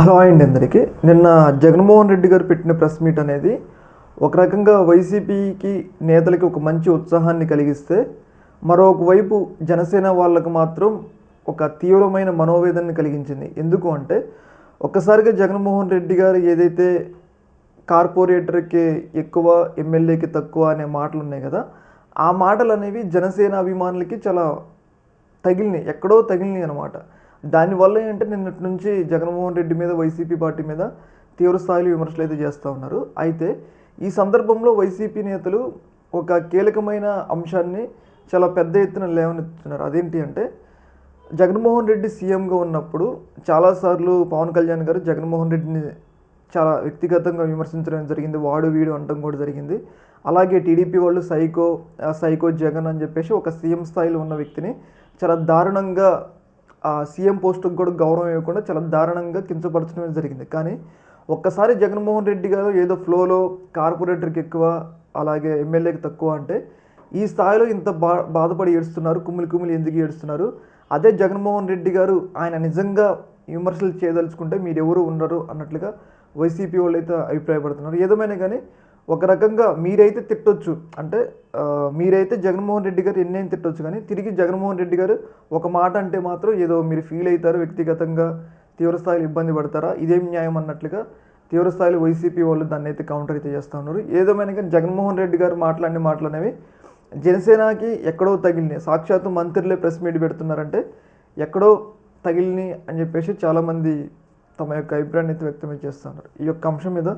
Hello అండి అందరికీ. నిన్న జగన్మోహన్ రెడ్డి గారు పెట్టిన ప్రెస్ మీట్ అనేది ఒక రకంగా వైసీపీకి నేతలకి ఒక మంచి ఉత్సాహాన్ని కలిగిస్తే మరొకవైపు జనసేన వాళ్ళకు మాత్రం ఒక తీవ్రమైన మనోవేదనని కలిగించింది. ఎందుకు అంటే ఒక్కసారిగా జగన్మోహన్ రెడ్డి గారు ఏదైతే కార్పొరేటర్కి ఎక్కువ ఎమ్మెల్యేకి తక్కువ అనే మాటలు ఉన్నాయి కదా ఆ మాటలు అనేవి జనసేన అభిమానులకి చాలా తగిలినాయి. ఎక్కడో తగిలినాయి అనమాట దానివల్ల ఏంటంటే నిన్నటి నుంచి జగన్మోహన్ రెడ్డి మీద వైసీపీ పార్టీ మీద తీవ్ర స్థాయిలో విమర్శలు అయితే చేస్తూ ఉన్నారు. అయితే ఈ సందర్భంలో వైసీపీ నేతలు ఒక కీలకమైన అంశాన్ని చాలా పెద్ద ఎత్తున లేవనెత్తుతున్నారు. అదేంటి అంటే జగన్మోహన్ రెడ్డి సీఎంగా ఉన్నప్పుడు చాలాసార్లు పవన్ కళ్యాణ్ గారు జగన్మోహన్ రెడ్డిని చాలా వ్యక్తిగతంగా విమర్శించడం జరిగింది. వాడు వీడు అనడం కూడా జరిగింది. అలాగే టీడీపీ వాళ్ళు సైకో సైకో జగన్ అని చెప్పేసి ఒక సీఎం స్థాయిలో ఉన్న వ్యక్తిని చాలా దారుణంగా సీఎం పోస్టుకు కూడా గౌరవం ఇవ్వకుండా చాలా దారుణంగా కించపరచడం జరిగింది. కానీ ఒక్కసారి జగన్మోహన్ రెడ్డి గారు ఏదో ఫ్లోలో కార్పొరేటర్కి ఎక్కువ అలాగే ఎమ్మెల్యేకి తక్కువ అంటే ఈ స్థాయిలో ఇంత బా బాధపడి ఏడుస్తున్నారు కుమ్మిలి కుమ్మిలి ఎందుకు ఏడుస్తున్నారు? అదే జగన్మోహన్ రెడ్డి గారు ఆయన నిజంగా విమర్శలు చేయదలుచుకుంటే మీరు ఎవరు ఉండరు అన్నట్లుగా వైసీపీ వాళ్ళు అయితే అభిప్రాయపడుతున్నారు. ఏదేమైనా కానీ ఒక రకంగా మీరైతే తిట్టొచ్చు. అంటే మీరైతే జగన్మోహన్ రెడ్డి గారు ఎన్నైనా తిట్టొచ్చు. కానీ తిరిగి జగన్మోహన్ రెడ్డి గారు ఒక మాట అంటే మాత్రం ఏదో మీరు ఫీల్ అవుతారు? వ్యక్తిగతంగా తీవ్రస్థాయిలో ఇబ్బంది పడతారా? ఇదేం న్యాయం అన్నట్లుగా తీవ్రస్థాయిలో వైసీపీ వాళ్ళు దాన్ని అయితే కౌంటర్ అయితే చేస్తూ ఉన్నారు. ఏదేమైనా కానీ జగన్మోహన్ రెడ్డి గారు మాట్లాడిన మాటలు అనేవి జనసేనకి ఎక్కడో తగిలినాయి. సాక్షాత్తు మంత్రులే ప్రెస్ మీట్ పెడుతున్నారంటే ఎక్కడో తగిలినాయి అని చెప్పేసి చాలామంది తమ యొక్క అభిప్రాయాన్ని అయితే వ్యక్తం చేస్తున్నారు. ఈ యొక్క అంశం మీద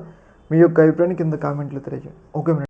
మీ యొక్క అభిప్రాయాన్ని కింద కామెంట్లు తెలియజేయండి. ఓకే